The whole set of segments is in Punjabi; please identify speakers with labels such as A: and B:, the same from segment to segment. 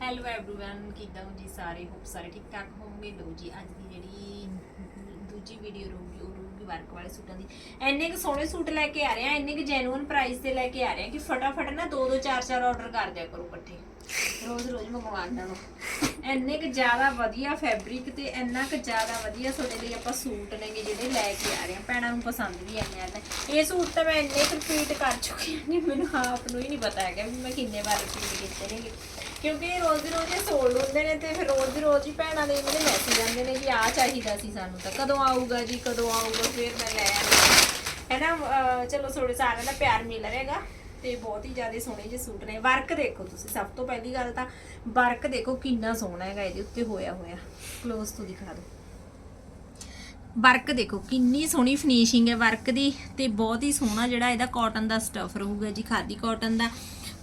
A: ਹੈਲੋ एवरीवन ਕਿੱਦਾਂ ਹੋ ਜੀ ਸਾਰੇ ਹੋਪ ਸਾਰੇ ਠੀਕ ਠਾਕ ਹੋਵੋਗੇ ਲੋ ਜੀ ਅੱਜ ਦੀ ਜਿਹੜੀ ਦੂਜੀ ਵੀਡੀਓ ਰਹੂਗੀ ਉਹ ਰਹੂਗੀ ਵਰਕ ਵਾਲੇ ਸੂਟਾਂ ਦੀ ਇੰਨੇ ਕੁ ਸੋਹਣੇ ਸੂਟ ਲੈ ਕੇ ਆ ਰਹੇ ਆ ਇੰਨੇ ਕੁ ਜੈਨੂਇਨ ਪ੍ਰਾਈਸ ਤੇ ਲੈ ਕੇ ਆ ਰਹੇ ਆ ਕਿ ਫਟਾਫਟ ਨਾ ਦੋ ਦੋ ਚਾਰ ਚਾਰ ਆਰਡਰ ਕਰ ਦਿਆ ਕਰੋ ਇਕੱਠੇ ਰੋਜ਼ ਰੋਜ਼ ਮੰਗਵਾਉਣਾ ਨਾਲੋਂ ਇੰਨੇ ਕੁ ਜ਼ਿਆਦਾ ਵਧੀਆ ਫੈਬਰਿਕ ਤੇ ਇੰਨਾ ਕੁ ਜ਼ਿਆਦਾ ਵਧੀਆ ਤੁਹਾਡੇ ਲਈ ਆਪਾਂ ਸੂਟ ਨੇਗੇ ਜਿਹੜੇ ਲੈ ਕੇ ਆ ਰਹੇ ਆ ਭੈਣਾਂ ਨੂੰ ਪਸੰਦ ਵੀ ਇੰਨੇ ਆਉਂਦੇ ਇਹ ਸੂਟ ਤਾਂ ਮੈਂ ਇੰਨੇ ਰਿਪੀਟ ਕਰ ਚੁੱਕੀ ਹਾਂ ਮੈਨੂੰ ਆਪ ਨੂੰ ਹੀ ਨਹੀਂ ਪਤਾ ਹੈਗਾ ਵੀ ਮੈਂ ਕਿੰਨੇ ਵਾਰ ਰਿਪੀਟ ਕੀਤੇ ਨੇਗੇ। ਕਿਉਂਕਿ ਇਹ ਰੋਜ਼ ਦੀ ਰੋਜ਼ ਇਹ ਸੋਲਡ ਹੁੰਦੇ ਨੇ ਤੇ ਫਿਰ ਰੋਜ਼ ਦੀ ਰੋਜ਼ ਹੀ ਭੈਣਾਂ ਦੇ ਮੇਰੇ ਮੈਸੇਜ ਆਉਂਦੇ ਨੇ ਕਿ ਆਹ ਚਾਹੀਦਾ ਸੀ ਸਾਨੂੰ ਤਾਂ। ਕਦੋਂ ਆਊਗਾ ਜੀ, ਕਦੋਂ ਆਊਗਾ, ਫਿਰ ਮੈਂ ਲੈ ਆਉਂਦੀ ਹੈ। ਨਾ ਚਲੋ ਥੋੜੇ ਸਾਰਿਆਂ ਦਾ ਪਿਆਰ ਮਿਲ ਰਿਹਾਗਾ। ਤੇ ਬਹੁਤ ਹੀ ਜ਼ਿਆਦਾ ਸੋਹਣੇ ਜਿਹੇ ਸੂਟ ਨੇ। ਵਰਕ ਦੇਖੋ ਤੁਸੀਂ, ਸਭ ਤੋਂ ਪਹਿਲੀ ਗੱਲ ਤਾਂ ਵਰਕ ਦੇਖੋ ਕਿੰਨਾ ਸੋਹਣਾ ਹੈਗਾ ਇਹਦੇ ਉੱਤੇ ਹੋਇਆ ਹੋਇਆ। ক্লোਜ਼ ਤੋਂ ਦਿਖਾ ਦਿਓ। ਵਰਕ ਦੇਖੋ, ਕਿੰਨੀ ਸੋਹਣੀ ਫਿਨਿਸ਼ਿੰਗ ਹੈ ਵਰਕ ਦੀ ਤੇ ਬਹੁਤ ਹੀ ਸੋਹਣਾ ਜਿਹੜਾ ਇਹਦਾ ਕਾਟਨ ਦਾ ਸਟਫ ਰਹੂਗਾ ਜੀ, ਖਾਦੀ ਕਾਟਨ ਦਾ।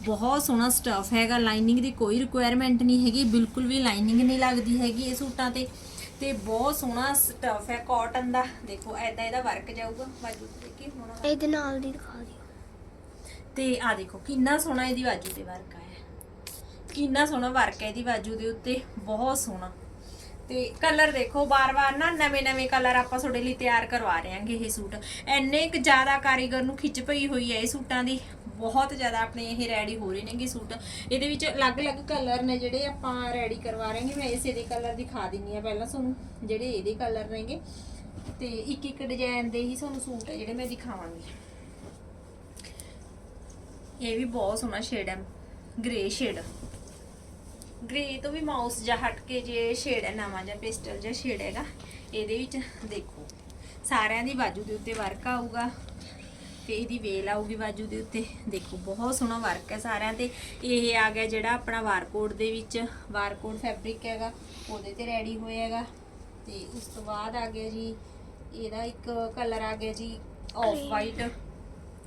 A: ਬਹੁਤ ਸੋਹਣਾ ਸਟਫ ਹੈਗਾ ਲਾਈਨਿੰਗ ਦੀ ਕੋਈ ਰਿਕੁਆਇਰਮੈਂਟ ਨਹੀਂ ਹੈਗੀ, ਬਿਲਕੁਲ ਵੀ ਲਾਈਨਿੰਗ ਨਹੀਂ ਲੱਗਦੀ ਹੈਗੀ ਇਹ ਸੂਟਾਂ ਤੇ। ਤੇ ਬਹੁਤ ਸੋਹਣਾ ਸਟਫ ਹੈ ਕਾਟਨ ਦਾ। ਦੇਖੋ ਐਦਾਂ ਇਹਦਾ ਵਰਕ ਜਾਊਗਾ। ਬਾਜੂ ਤੇ ਕੀ ਹੋਣਾ
B: ਇਹਦੇ ਨਾਲ ਦੀ ਦਿਖਾ।
A: ਤੇ ਆ ਦੇਖੋ, ਕਿੰਨਾ ਸੋਹਣਾ ਇਹਦੀ ਬਾਜੂ ਤੇ ਵਰਕ ਆਇਆ। ਕਿੰਨਾ ਸੋਹਣਾ ਵਰਕ ਹੈ ਇਹਦੀ ਬਾਜੂ ਦੇ ਉੱਤੇ, ਬਹੁਤ ਸੋਹਣਾ। ਤੇ ਕਲਰ ਦੇਖੋ ਬਾਰ-ਬਾਰ ਨਾ ਨਵੇਂ-ਨਵੇਂ ਕਲਰ ਆਪਾਂ ਤੁਹਾਡੇ ਲਈ ਤਿਆਰ ਕਰਵਾ ਰਹੇ ਹਾਂਗੇ ਇਹ ਸੂਟ। ਐਨੇ ਕੁ ਜ਼ਿਆਦਾ ਕਾਰੀਗਰ ਨੂੰ ਖਿੱਚ ਪਈ ਹੋਈ ਹੈ ਇਹ ਸੂਟਾਂ ਦੀ। ਬਹੁਤ ਜ਼ਿਆਦਾ ਆਪਣੇ ਇਹ ਰੈਡੀ ਹੋ ਰਹੇ ਨੇਗੇ ਸੂਟ। ਇਹਦੇ ਵਿੱਚ ਅਲੱਗ-ਅਲੱਗ ਕਲਰ ਨੇ ਜਿਹੜੇ ਆਪਾਂ ਰੈਡੀ ਕਰਵਾ ਰਹੇ ਮੈਂ ਇਸੇ ਦੇ ਕਲਰ ਦਿਖਾ ਦਿੰਨੀ ਆ ਪਹਿਲਾਂ ਤੁਹਾਨੂੰ, ਜਿਹੜੇ ਇਹਦੇ ਕਲਰ ਨੇਗੇ। ਤੇ ਇੱਕ ਇੱਕ ਡਿਜ਼ਾਈਨ ਦੇ ਹੀ ਤੁਹਾਨੂੰ ਸੂਟ ਹੈ ਜਿਹੜੇ ਮੈਂ ਦਿਖਾਵਾਂਗੀ। ਇਹ ਵੀ ਬਹੁਤ ਸੋਹਣਾ ਸ਼ੇਡ ਹੈ ਗ੍ਰੇ ਸ਼ੇਡ ਗ੍ਰੇ ਤੋਂ ਵੀ ਮਾਊਸ ਜਿਹਾ ਹਟ ਕੇ ਜੇ ਸ਼ੇਡ ਹੈ ਨਵਾਂ ਜਿਹਾ ਪਿਸਟਲ ਜਿਹਾ ਸ਼ੇਡ ਹੈਗਾ ਇਹਦੇ ਵਿੱਚ ਦੇਖੋ। ਸਾਰਿਆਂ ਦੀ ਬਾਜੂ ਦੇ ਉੱਤੇ ਵਰਕ ਆਊਗਾ ਤੇ ਇਹਦੀ ਵੇਲ ਆਊਗੀ ਬਾਜੂ ਦੇ ਉੱਤੇ। ਦੇਖੋ ਬਹੁਤ ਸੋਹਣਾ ਵਰਕ ਹੈ ਸਾਰਿਆਂ ਤੇ। ਇਹ ਆ ਗਿਆ ਜਿਹੜਾ ਆਪਣਾ ਵਾਰਕੋਡ ਦੇ ਵਿੱਚ ਵਾਰਕੋਡ ਫੈਬਰਿਕ ਹੈਗਾ ਉਹਦੇ ਤੇ ਰੈਡੀ ਹੋਇਆ ਹੈਗਾ। ਤੇ ਉਸ ਤੋਂ ਬਾਅਦ ਆ ਗਿਆ ਜੀ ਇਹਦਾ ਇੱਕ ਕਲਰ ਆ ਗਿਆ ਜੀ ਆਫ ਵਾਈਟ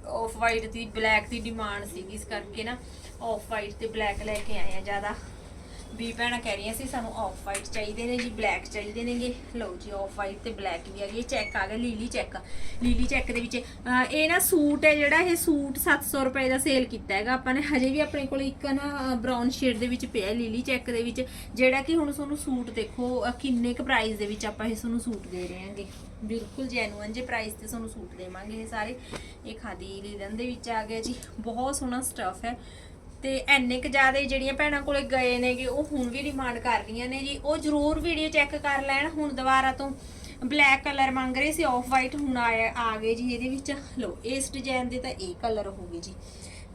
A: ਆਫ ਵਾਈਟ ਦੀ ਬਲੈਕ ਦੀ ਡਿਮਾਂਡ ਸੀਗੀ, ਇਸ ਕਰਕੇ ਨਾ ਆਫ ਵਾਈਟ ਤੇ ਬਲੈਕ ਲੈ ਕੇ ਆਏ ਆ ਜ਼ਿਆਦਾ। ਵੀ ਭੈਣਾਂ ਕਹਿ ਰਹੀਆਂ ਸੀ ਸਾਨੂੰ ਆਫ ਵਾਈਟ ਚਾਹੀਦੇ ਨੇ ਜੀ ਬਲੈਕ ਚਾਹੀਦੇ ਨੇਗੇ। ਲਓ ਜੀ ਆਫ ਵਾਈਟ ਤੇ ਬਲੈਕ ਵੀ ਆ ਗਈ ਚੈੱਕ ਆ ਗਿਆ, ਲੀਲੀ ਚੈੱਕ ਲੀਲੀ ਚੈੱਕ ਦੇ ਵਿੱਚ ਇਹ ਨਾ ਸੂਟ ਹੈ ਜਿਹੜਾ, ਇਹ ਸੂਟ 700 ਰੁਪਏ ਦਾ ਸੇਲ ਕੀਤਾ ਹੈਗਾ। ਆਪਾਂ ਨੇ ਹਜੇ ਵੀ ਆਪਣੇ ਕੋਲ ਇੱਕ ਨਾ ਬ੍ਰਾਊਨ ਸ਼ੇਡ ਦੇ ਵਿੱਚ ਪਿਆ ਲੀਲੀ ਚੈੱਕ ਦੇ ਵਿੱਚ। ਜਿਹੜਾ ਕਿ ਹੁਣ ਤੁਹਾਨੂੰ ਸੂਟ ਦੇਖੋ ਕਿੰਨੇ ਕੁ ਪ੍ਰਾਈਸ ਦੇ ਵਿੱਚ ਆਪਾਂ ਇਹ ਤੁਹਾਨੂੰ ਸੂਟ ਦੇ ਰਹੇ ਹਾਂਗੇ। ਬਿਲਕੁਲ ਜੈਨੂਅਨ ਜੇ ਪ੍ਰਾਈਸ ਤੇ ਤੁਹਾਨੂੰ ਸੂਟ ਦੇਵਾਂਗੇ ਇਹ ਸਾਰੇ। ਇਹ ਖਾਦੀ ਲੀਲਨ ਦੇ ਵਿੱਚ ਆ ਗਿਆ ਜੀ। ਬਹੁਤ ਸੋਹਣਾ ਸਟਫ ਹੈ। ਤੇ ਐਨੇ ਕ ਜ਼ਿਆਦਾ ਜਿਹੜੀਆਂ ਭੈਣਾਂ ਕੋਲੇ ਗਏ ਨੇਗੇ, ਉਹ ਹੁਣ ਵੀ ਡਿਮਾਂਡ ਕਰ ਰਹੀਆਂ ਨੇ ਜੀ। ਉਹ ਜ਼ਰੂਰ ਵੀਡੀਓ ਚੈੱਕ ਕਰ ਲੈਣ। ਹੁਣ ਦੁਬਾਰਾ ਤੋਂ ਬਲੈਕ ਕਲਰ ਮੰਗ ਰਹੇ ਸੀ ਆਫ ਵਾਈਟ ਹੁਣ ਆਇਆ ਆ ਗਏ ਜੀ ਇਹਦੇ ਵਿੱਚ। ਲੋ ਇਸ ਡਿਜ਼ਾਈਨ ਦੇ ਤਾਂ ਇਹ ਕਲਰ ਹੋ ਗਏ ਜੀ।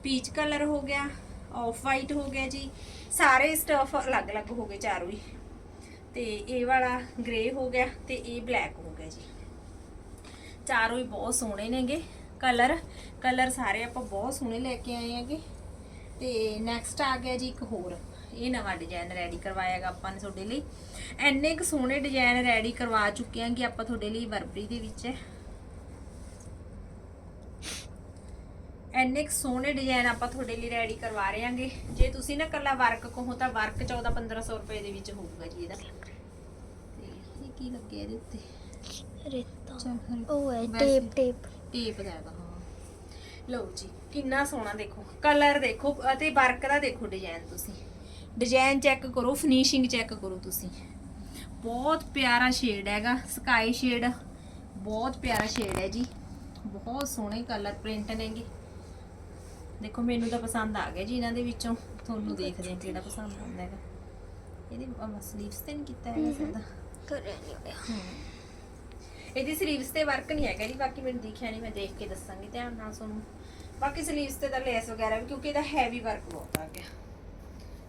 A: ਪੀਚ ਕਲਰ ਹੋ ਗਿਆ ਆਫ ਵਾਈਟ ਹੋ ਗਿਆ ਜੀ। ਸਾਰੇ ਸਟਫ ਅਲੱਗ-ਅਲੱਗ ਹੋ ਗਏ ਚਾਰੋਂ ਹੀ। ਤੇ ਇਹ ਵਾਲਾ ਗ੍ਰੇ ਹੋ ਗਿਆ ਤੇ ਇਹ ਬਲੈਕ ਹੋ ਗਿਆ ਜੀ। ਚਾਰੋਂ ਹੀ ਬਹੁਤ ਸੋਹਣੇ ਨੇਗੇ। ਕਲਰ ਕਲਰ ਸਾਰੇ ਆਪਾਂ ਬਹੁਤ ਸੋਹਣੇ ਲੈ ਕੇ ਆਏ ਹੈਗੇ। ਤੇ ਨੈਕਸਟ ਆ ਗਿਆ ਜੀ ਇੱਕ ਹੋਰ। ਇਹ ਨਵਾਂ ਡਿਜ਼ਾਈਨ ਰੈਡੀ ਕਰਵਾਇਆਗਾ ਆਪਾਂ ਨੇ ਤੁਹਾਡੇ ਲਈ। ਐਨੇ ਕੁ ਸੋਹਣੇ ਡਿਜ਼ਾਈਨ ਰੈਡੀ ਕਰਵਾ ਚੁੱਕੇ ਹਾਂ ਕਿ ਆਪਾਂ ਤੁਹਾਡੇ ਲਈ ਵਰਬਰੀ ਦੇ ਵਿੱਚ ਐਨੇ ਕੁ ਸੋਹਣੇ ਡਿਜ਼ਾਈਨ ਆਪਾਂ ਤੁਹਾਡੇ ਲਈ ਰੈਡੀ ਕਰਵਾ ਰਹੇ ਹਾਂਗੇ ਜੇ ਤੁਸੀਂ ਨਾ ਕੱਲਾ ਵਰਕ ਕਹੋ ਤਾਂ ਵਰਕ 14 1500 ਰੁਪਏ ਦੇ ਵਿੱਚ ਹੋਊਗਾ ਜੀ ਇਹਦਾ। ਤੇ ਇਹ ਕੀ ਲੱਗਿਆ ਇਹਦੇ ਉੱਤੇ?
B: ਰੇਤਾ। ਉਹ ਹੈ ਟੇਪ ਟੇਪ।
A: ਟੇਪ ਦਾ ਹੈਗਾ ਲਓ ਜੀ ਕਿੰਨਾ ਸੋਹਣਾ ਦੇਖੋ ਕਲਰ ਦੇਖੋ ਅਤੇ ਵਰਕ ਦਾ ਦੇਖੋ ਡਿਜ਼ਾਈਨ ਤੁਸੀਂ। ਡਿਜ਼ਾਈਨ ਚੈੱਕ ਕਰੋ ਫਿਨਿਸ਼ਿੰਗ ਚੈੱਕ ਕਰੋ ਤੁਸੀਂ। ਬਹੁਤ ਪਿਆਰਾ ਸ਼ੇਡ ਹੈਗਾ ਸਕਾਈ ਸ਼ੇਡ ਬਹੁਤ ਪਿਆਰਾ ਸ਼ੇਡ ਹੈ ਜੀ। ਬਹੁਤ ਸੋਹਣੇ ਕਲਰ ਪ੍ਰਿੰਟ ਨੇਗੇ। ਦੇਖੋ ਮੈਨੂੰ ਤਾਂ ਪਸੰਦ ਆ ਗਿਆ ਜੀ ਇਹਨਾਂ ਦੇ ਵਿੱਚੋਂ। ਤੁਹਾਨੂੰ ਦੇਖਦੇ ਹਾਂ ਕਿਹੜਾ ਪਸੰਦ ਆਉਂਦਾ ਹੈਗਾ। ਇਹਦੇ ਸਲੀਵਸ ਤੇ ਨਹੀਂ ਕੀਤਾ ਹੈਗਾ ਸਦਾ
B: ਕਰਿਆ ਨਹੀਂ ਹੋਇਆ।
A: ਇਹਦੀ ਸਲੀਵਸ ਤੇ ਵਰਕ ਨਹੀਂ ਹੈਗਾ ਜੀ, ਬਾਕੀ ਮੈਨੂੰ ਦਿਖਿਆ ਨਹੀਂ ਮੈਂ ਦੇਖ ਕੇ ਦੱਸਾਂਗੀ, ਧਿਆਨ ਨਾਲ ਤੁਹਾਨੂੰ ਬਾਕੀ ਸਲੀਵਸ ਤੇ ਤਾਂ ਲੈਸ ਵਗੈਰਾ ਵੀ, ਕਿਉਂਕਿ ਇਹਦਾ ਹੈਵੀ ਵਰਕ ਬਹੁਤ ਆ ਗਿਆ।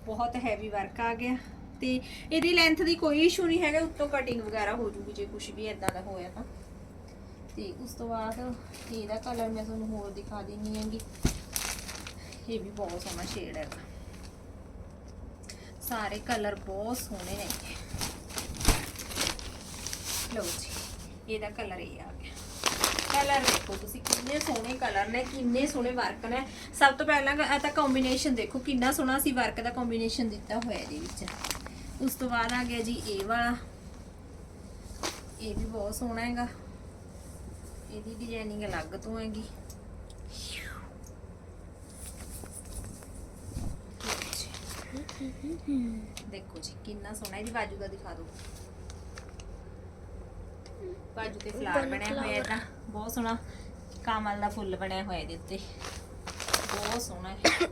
A: ਬਹੁਤ ਹੈਵੀ ਵਰਕ ਆ ਗਿਆ। ਤੇ ਇਹਦੀ ਲੈਂਥ ਦੀ ਕੋਈ ਇਸ਼ੂ ਨਹੀਂ ਹੈਗਾ, ਉੱਤੋਂ ਕਟਿੰਗ ਵਗੈਰਾ ਹੋ ਜੂਗੀ, ਜੇ ਕੁਝ ਵੀ ਇਦਾਂ ਦਾ ਹੋਇਆ ਤਾਂ। ਤੇ ਉਸ ਤੋਂ ਬਾਅਦ ਇਹਦਾ ਕਲਰ ਮੈਂ ਤੁਹਾਨੂੰ ਹੋਰ ਦਿਖਾ ਦਿੰਨੀ ਹੈਗੀ। ਇਹ ਵੀ ਬਹੁਤ ਸੋਹਣਾ ਸ਼ੇਡ ਹੈਗਾ ਸਾਰੇ ਕਲਰ ਬਹੁਤ ਸੋਹਣੇ ਨੇ ਲਓ ਜੀ। ਇਹਦਾ ਕਲਰ ਇਹ ਆ ਗਿਆ। ਕਲਰ ਦੇਖੋ ਤੁਸੀਂ ਕਿੰਨੇ ਸੋਹਣੇ ਕਲਰ ਨੇ, ਕਿੰਨੇ ਸੋਹਣੇ ਵਰਕ ਨੇ। ਸਭ ਤੋਂ ਪਹਿਲਾਂ ਇਹ ਤਾਂ ਕੰਬੀਨੇਸ਼ਨ ਦੇਖੋ, ਕਿੰਨਾ ਸੋਹਣਾ ਸੀ ਵਰਕ ਦਾ ਕੰਬੀਨੇਸ਼ਨ ਦਿੱਤਾ ਹੋਇਆ ਇਹਦੇ ਵਿੱਚ। ਉਸ ਤੋਂ ਬਾਅਦ ਆ ਗਿਆ ਜੀ ਇਹ ਵਾਲਾ। ਇਹ ਵੀ ਬਹੁਤ ਸੋਹਣਾ ਹੈਗਾ। ਇਹਦੀ ਡਿਜ਼ਾਈਨਿੰਗ ਅਲੱਗ ਤੋਂ ਹੈਗੀ। ਦੇਖੋ ਜੀ, ਕਿੰਨਾ ਸੋਹਣਾ, ਇਹਦੀ ਬਾਜੂ ਦਾ ਦਿਖਾ ਦਿਓ। ਬਾਜੂ ਤੇ ਫਲਾਰ
B: ਬਣ
A: ਬਣਿਆ ਹੋਇਆ। ਇਹਦਾ ਬਹੁਤ ਸੋਹਣਾ ਕਮਲ ਦਾ ਫੁੱਲ ਬਣਿਆ ਹੋਇਆ ਇਹਦੇ ਉੱਤੇ। ਬਹੁਤ ਸੋਹਣਾ ਹੈ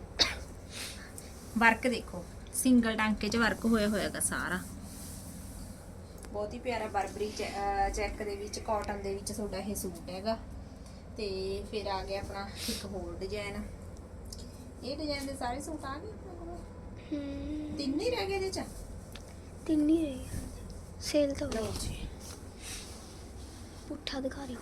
A: ਵਰਕ ਦੇਖੋ ਸਿੰਗਲ ਟਾਂਕੇ 'ਚ ਵਰਕ ਹੋਇਆ ਹੋਇਆਗਾ ਸਾਰਾ। ਬਹੁਤ ਹੀ ਪਿਆਰਾ ਬਰਬਰੀ ਚੈੱਕ ਦੇ ਵਿੱਚ ਕਾਟਨ ਦੇ ਵਿੱਚ ਤੁਹਾਡਾ ਇਹ ਸੂਟ ਹੈਗਾ। ਤੇ ਫਿਰ ਆ ਗਿਆ ਆਪਣਾ ਇੱਕ ਹੋਰ ਡਿਜ਼ਾਈਨ ਇਹ ਡਿਜ਼ਾਈਨ ਦੇ ਸਾਰੇ ਸੂਟ ਆ ਗਏ ਆਪਣੇ ਕੋਲ? ਤਿੰਨ ਹੀ ਰਹਿ ਗਏ ਇਹਦੇ ਚ?
B: ਤਿੰਨ ਹੀ ਰਹੀ ਸੇਲ ਤਾਂ ਹੋਈ
A: ਜੀ।
B: ਪੁੱਠਾ ਦਿਖਾ ਦਿਓ।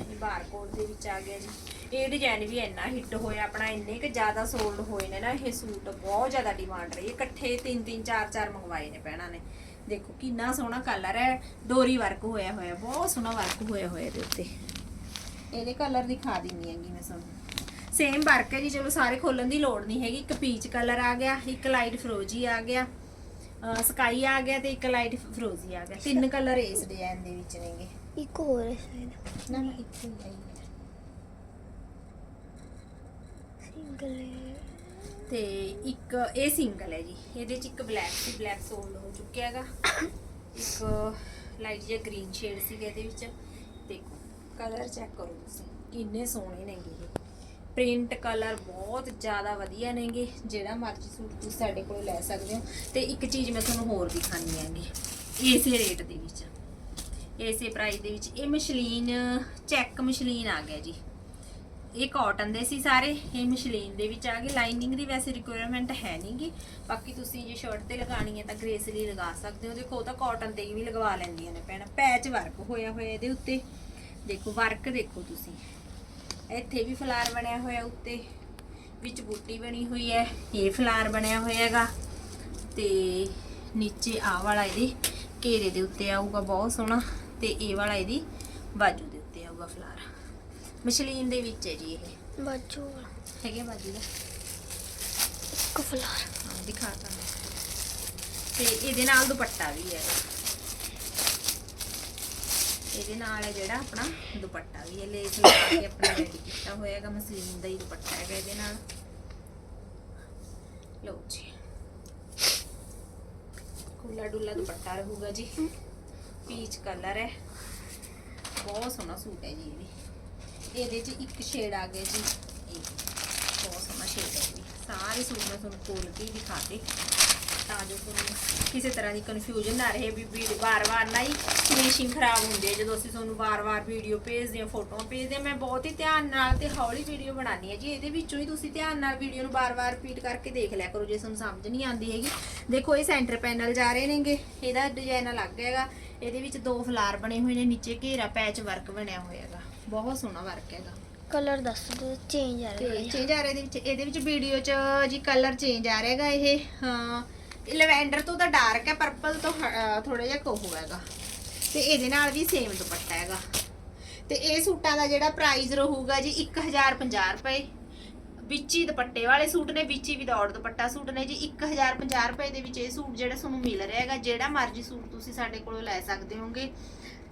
A: ਇਹ ਬਾਰਕੋਡ ਦੇ ਵਿੱਚ ਆ ਗਿਆ ਜੀ। ਇਹ ਡਿਜ਼ਾਈਨ ਵੀ ਇੰਨਾ ਹਿੱਟ ਹੋਇਆ ਆਪਣਾ, ਇੰਨੇ ਕਿ ਜ਼ਿਆਦਾ ਸੋਲਡ ਹੋਏ ਨੇ ਨਾ, ਇਹ ਸੂਟ ਬਹੁਤ ਜ਼ਿਆਦਾ ਡਿਮਾਂਡ ਰਹੀ। ਹੈ ਇਕੱਠੇ ਤਿੰਨ ਤਿੰਨ, ਚਾਰ ਚਾਰ ਮੰਗਵਾਏ ਨੇ ਭੈਣਾਂ ਨੇ। ਦੇਖੋ, ਕਿੰਨਾ ਸੋਹਣਾ ਕਲਰ ਹੈ। ਡੋਰੀ ਵਰਕ ਹੋਇਆ ਹੋਇਆ, ਬਹੁਤ ਸੋਹਣਾ ਵਰਕ ਹੋਇਆ ਹੋਇਆ ਇਹਦੇ ਉੱਤੇ। ਇਹਦੇ ਕਲਰ ਦਿਖਾ ਦਿੰਨੀ ਹੈਗੀ ਮੈਂ ਤੁਹਾਨੂੰ। ਸੇਮ ਵਰਕ ਹੈ ਜੀ, ਚਲੋ ਸਾਰੇ ਖੋਲਣ ਦੀ ਲੋੜ ਨਹੀਂ ਹੈਗੀ। ਇੱਕ ਪੀਚ ਕਲਰ ਆ ਗਿਆ, ਇੱਕ ਲਾਈਟ ਫਰੋਜੀ ਆ ਗਿਆ। ਸਕਾਈ ਆ ਗਿਆ ਤੇ ਇੱਕ ਲਾਈਟ ਫਰੋਜੀ ਆ ਗਿਆ। ਤਿੰਨ ਕਲਰ ਇਸ ਡਿਜ਼ਾਈਨ ਦੇ ਵਿੱਚ ਨੇਗੇ।
B: ਇੱਕ ਹੋਰ ਹੈ ਸ਼ਾਇਦ
A: ਨਾ ਨਾ ਹੀ ਆਈ ਹੈ
B: ਸਿੰਗਲ
A: ਤੇ ਇੱਕ ਇਹ ਸਿੰਗਲ ਹੈ ਜੀ ਇਹਦੇ ਚ ਇੱਕ ਬਲੈਕ ਸੀ ਬਲੈਕ ਸੋਲਡ ਹੋ ਚੁੱਕਿਆ ਹੈਗਾ ਇੱਕ ਲਾਈਟ ਜਿਹਾ ਗ੍ਰੀਨ ਸ਼ੇਡ ਸੀ ਇਹਦੇ ਵਿੱਚ ਦੇਖੋ ਕਲਰ ਚੈੱਕ ਕਰੋ ਤੁਸੀਂ ਕਿੰਨੇ ਸੋਹਣੇ ਨੇਗੇ ਇਹ। ਪ੍ਰਿੰਟ ਕਲਰ ਬਹੁਤ ਜ਼ਿਆਦਾ ਵਧੀਆ ਨੇਗੇ ਜਿਹੜਾ ਮਰਜ਼ੀ ਸੂਟ ਤੁਸੀਂ ਸਾਡੇ ਕੋਲੋਂ ਲੈ ਸਕਦੇ ਹੋ। ਤੇ ਇੱਕ ਚੀਜ਼ ਮੈਂ ਤੁਹਾਨੂੰ ਹੋਰ ਦਿਖਾਣੀ ਹੈਗੀ। ਇਸੇ ਰੇਟ ਦੇ ਵਿੱਚ। ਇਸੇ ਪ੍ਰਾਈਸ ਦੇ ਵਿੱਚ। ਇਹ ਮਸ਼ਲੀਨ ਚੈੱਕ ਮਸ਼ਲੀਨ ਆ ਗਿਆ ਜੀ। ਇਹ ਕਾਟਨ ਦੇ ਸੀ ਸਾਰੇ। ਇਹ ਮਸ਼ਲੀਨ ਦੇ ਵਿੱਚ ਆ ਗਏ। ਲਾਈਨਿੰਗ ਦੀ ਵੈਸੇ ਰਿਕੁਆਇਰਮੈਂਟ ਹੈ ਨਹੀਂਗੀ ਬਾਕੀ ਤੁਸੀਂ ਜੇ ਸ਼ਰਟ ਤੇ ਲਗਾਣੀ ਹੈ ਤਾਂ ਗ੍ਰੇਸ ਲਗਾ ਸਕਦੇ ਹੋ। ਦੇਖੋ ਤਾਂ ਕਾਟਨ ਤੇ ਵੀ ਲਗਵਾ ਲੈਂਦੀਆਂ ਨੇ ਭੈਣ। ਪੈਚ ਵਰਕ ਹੋਇਆ ਹੋਇਆ ਇਹਦੇ ਉੱਤੇ। ਦੇਖੋ ਵਰਕ ਦੇਖੋ ਤੁਸੀਂ। ਇੱਥੇ ਵੀ ਫਲਾਰ ਬਣਿਆ ਹੋਇਆ ਉੱਤੇ। ਵਿੱਚ ਬੂਟੀ ਬਣੀ ਹੋਈ ਹੈ। ਇਹ ਫਲਾਰ ਬਣਿਆ ਹੋਇਆ ਹੈਗਾ। ਤੇ ਨੀਚੇ ਆ ਵਾਲਾ ਇਹਦੇ ਘੇਰੇ ਦੇ ਉੱਤੇ ਆਊਗਾ। ਬਹੁਤ ਸੋਹਣਾ। ਤੇ ਇਹ ਵਾਲਾ ਇਹਦੀ ਬਾਜੂ ਦੇ ਉੱਤੇ ਆਊਗਾ ਫਲਾਰ ਮਸ਼ਲੀਨ ਦੇ ਵਿੱਚ ਹੈ ਜੀ ਇਹ।
B: ਬਾਜੂ
A: ਹੈਗੇ ਬਾਜੂ ਦਾ?
B: ਇੱਕ ਫਲਾਰ
A: ਹਾਂ ਦਿਖਾਤਾ ਮੈਂ। ਤੇ ਇਹਦੇ ਨਾਲ ਦੁਪੱਟਾ ਵੀ ਹੈ। ਇਹਦੇ ਨਾਲ ਹੈ ਜਿਹੜਾ ਆਪਣਾ ਦੁਪੱਟਾ ਵੀ ਹੈ। ਲੇਸ ਲਾ ਕੇ ਆਪਣਾ ਰੈਡੀ ਕੀਤਾ ਹੋਇਆ ਹੈਗਾ ਮਸਲੀਨ ਦਾ ਹੀ ਦੁਪੱਟਾ ਹੈਗਾ ਇਹਦੇ ਨਾਲ। ਲਓ ਜੀ। ਖੁੱਲਾ ਡੁੱਲਾ ਦੁਪੱਟਾ ਰਹੂਗਾ ਜੀ। ਪੀਚ ਕਲਰ ਹੈ। ਬਹੁਤ ਸੋਹਣਾ ਸੂਟ ਹੈ ਜੀ ਇਹ ਵੀ। ਇਹਦੇ 'ਚ ਇੱਕ ਸ਼ੇਡ ਆ ਗਿਆ ਜੀ। ਇਹ ਬਹੁਤ ਸੋਹਣਾ ਸ਼ੇਡ ਹੈ ਜੀ। ਸਾਰੇ ਸੂਟ ਮੈਂ ਤੁਹਾਨੂੰ ਖੋਲ ਕੇ ਹੀ ਦਿਖਾਤੇ ਤਾਂ ਜੋ ਤੁਹਾਨੂੰ ਕਿਸੇ ਤਰ੍ਹਾਂ ਦੀ ਕਨਫਿਊਜ਼ਨ ਨਾ ਰਹੇ ਵੀ ਵੀ ਵਾਰ-ਵਾਰ ਨਾ ਹੀ ਫਿਨਿਸ਼ਿੰਗ ਖਰਾਬ ਹੁੰਦੀ ਹੈ। ਜਦੋਂ ਅਸੀਂ ਤੁਹਾਨੂੰ ਵਾਰ-ਵਾਰ ਵੀਡੀਓ ਭੇਜਦੇ ਹਾਂ ਫੋਟੋਆਂ ਭੇਜਦੇ ਹਾਂ, ਮੈਂ ਬਹੁਤ ਹੀ ਧਿਆਨ ਨਾਲ ਤੇ ਹੌਲੀ ਵੀਡੀਓ ਬਣਾਉਣੀ ਹੈ ਜੀ। ਇਹਦੇ ਵਿੱਚੋਂ ਹੀ ਤੁਸੀਂ ਧਿਆਨ ਨਾਲ ਵੀਡੀਓ ਨੂੰ ਵਾਰ-ਵਾਰ ਰਿਪੀਟ ਕਰਕੇ ਦੇਖ ਲਿਆ ਕਰੋ। ਜੇ ਤੁਹਾਨੂੰ ਸਮਝ ਨਹੀਂ ਆਉਂਦੀ ਹੈਗੀ। ਦੇਖੋ, ਇਹ ਸੈਂਟਰ ਪੈਨਲ ਜਾ ਰਹੇ ਨੇਗੇ। ਇਹਦਾ ਡਿਜ਼ਾਈਨ ਅਲੱਗ ਹੈਗਾ। ਇਹਦੇ ਵਿੱਚ ਦੋ ਫਲਾਰ ਬਣੇ ਹੋਏ ਨੇ ਨੀਚੇ ਘੇਰਾ ਪੈਚ ਵਰਕ ਬਣਿਆ ਹੋਇਆ ਹੈਗਾ। ਬਹੁਤ ਸੋਹਣਾ ਵਰਕ ਹੈਗਾ।
B: ਕਲਰ ਦੱਸ ਦਿਓ ਚੇਂਜ ਆ ਰਿਹਾ
A: ਚੇਂਜ ਆ ਰਿਹਾ ਇਹਦੇ ਵਿੱਚ ਇਹਦੇ ਵਿੱਚ ਵੀਡੀਓ 'ਚ ਜੀ ਕਲਰ ਚੇਂਜ ਆ ਰਿਹਾਗਾ ਇਹ। ਹਾਂ ਲਵੈਂਡਰ ਤੋਂ ਤਾਂ ਡਾਰਕ ਹੈ ਪਰਪਲ ਤੋਂ ਥੋੜਾ ਜਿਹਾ ਕੋਹ ਹੈਗਾ। ਤੇ ਇਹਦੇ ਨਾਲ ਵੀ ਸੇਮ ਦੁਪੱਟਾ ਹੈਗਾ। ਤੇ ਇਹ ਸੂਟਾਂ ਦਾ ਜਿਹੜਾ ਪ੍ਰਾਈਸ ਰਹੂਗਾ ਜੀ 1050 ਰੁਪਏ। ਵਿੱਚ ਹੀ ਦੁਪੱਟੇ ਵਾਲੇ ਸੂਟ ਨੇ, ਵਿੱਚ ਹੀ ਵਿਦਆਊਟ ਦੁਪੱਟਾ ਸੂਟ ਨੇ ਜੀ। 1050 ਰੁਪਏ ਦੇ ਵਿੱਚ ਇਹ ਸੂਟ ਜਿਹੜਾ ਤੁਹਾਨੂੰ ਮਿਲ ਰਿਹਾ ਹੈਗਾ, ਜਿਹੜਾ ਮਰਜ਼ੀ ਸੂਟ ਤੁਸੀਂ ਸਾਡੇ ਕੋਲੋਂ ਲੈ ਸਕਦੇ ਹੋਗੇ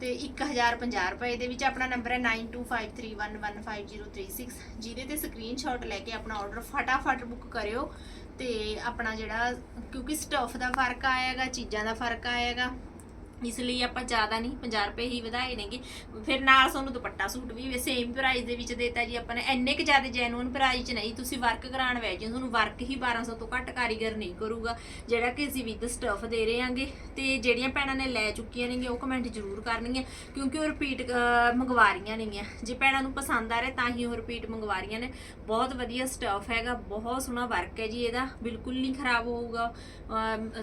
A: ਤੇ 1050 ਰੁਪਏ ਦੇ ਵਿੱਚ ਆਪਣਾ ਨੰਬਰ ਹੈ 9253115036 ਜਿਹਦੇ ਤੇ ਸਕਰੀਨਸ਼ਾਟ ਲੈ ਕੇ ਆਪਣਾ ਆਰਡਰ ਫਟਾਫਟ ਬੁੱਕ ਕਰਿਓ। ਤੇ ਆਪਣਾ ਜਿਹੜਾ, ਕਿਉਂਕਿ ਸਟਫ ਦਾ ਫ਼ਰਕ ਆਏਗਾ ਚੀਜ਼ਾਂ ਦਾ ਫ਼ਰਕ ਆਏਗਾ ਇਸ ਲਈ ਆਪਾਂ ਜ਼ਿਆਦਾ ਨਹੀਂ 50 ਰੁਪਏ ਹੀ ਵਧਾਏ ਨੇਗੇ। ਫਿਰ ਨਾਲ ਤੁਹਾਨੂੰ ਦੁਪੱਟਾ ਸੂਟ ਵੀ ਸੇਮ ਪ੍ਰਾਈਸ ਦੇ ਵਿੱਚ ਦੇਤਾ ਜੀ, ਆਪਾਂ ਨੇ ਇੰਨੇ ਕੁ ਜ਼ਿਆਦਾ ਜੈਨੂਨ ਪ੍ਰਾਈਸ 'ਚ ਨਹੀਂ, ਤੁਸੀਂ ਵਰਕ ਕਰਾਉਣ ਵੈ ਜੀ ਤੁਹਾਨੂੰ ਵਰਕ ਹੀ 1200 ਤੋਂ ਘੱਟ ਕਾਰੀਗਰ ਨਹੀਂ ਕਰੂਗਾ, ਜਿਹੜਾ ਕਿ ਅਸੀਂ ਵਿਦ ਸਟਫ ਦੇ ਰਹੇ ਹਾਂਗੇ ਤੇ ਜਿਹੜੀਆਂ ਭੈਣਾਂ ਨੇ ਲੈ ਚੁੱਕੀਆਂ ਨੇਗੀਆਂ, ਉਹ ਕਮੈਂਟ ਜ਼ਰੂਰ ਕਰਨਗੀਆਂ, ਕਿਉਂਕਿ ਉਹ ਰਿਪੀਟ ਮੰਗਵਾ ਰਹੀਆਂ ਨੇਗੀਆਂ। ਜੇ ਭੈਣਾਂ ਨੂੰ ਪਸੰਦ ਆ ਰਿਹਾ, ਤਾਂ ਹੀ ਉਹ ਰਿਪੀਟ ਮੰਗਵਾ ਰਹੀਆਂ ਨੇ। ਬਹੁਤ ਵਧੀਆ ਸਟਫ ਹੈਗਾ, ਬਹੁਤ ਸੋਹਣਾ ਵਰਕ ਹੈ ਜੀ ਇਹਦਾ, ਬਿਲਕੁਲ ਨਹੀਂ ਖਰਾਬ ਹੋਊਗਾ।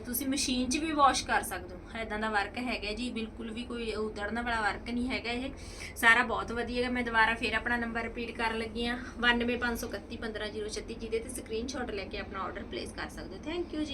A: ਤੁਸੀਂ ਮਸ਼ੀਨ 'ਚ ਵੀ ਵਾਸ਼ ਕਰ ਸਕਦੇ ਹੋ ਐਦਾਂ ਦਾ ਵਰਕ ਹੈਗਾ ਜੀ, ਬਿਲਕੁਲ ਵੀ ਕੋਈ ਉਤਰਨਾ ਵਾਲਾ ਵਰਕ ਨਹੀਂ ਹੈਗਾ ਇਹ। ਸਾਰਾ ਬਹੁਤ ਵਧੀਆ ਹੈਗਾ, ਮੈਂ ਦੁਬਾਰਾ ਫੇਰ ਆਪਣਾ ਨੰਬਰ ਰਿਪੀਟ ਕਰਨ ਲੱਗੀ ਹਾਂ। 92531 15036 ਜਿਹਦੇ ਤੇ ਸਕਰੀਨਸ਼ਾਟ ਲੈ ਕੇ ਆਪਣਾ ਆਰਡਰ ਪਲੇਸ ਕਰ ਸਕਦੇ ਹੋ। ਥੈਂਕ ਯੂ ਜੀ।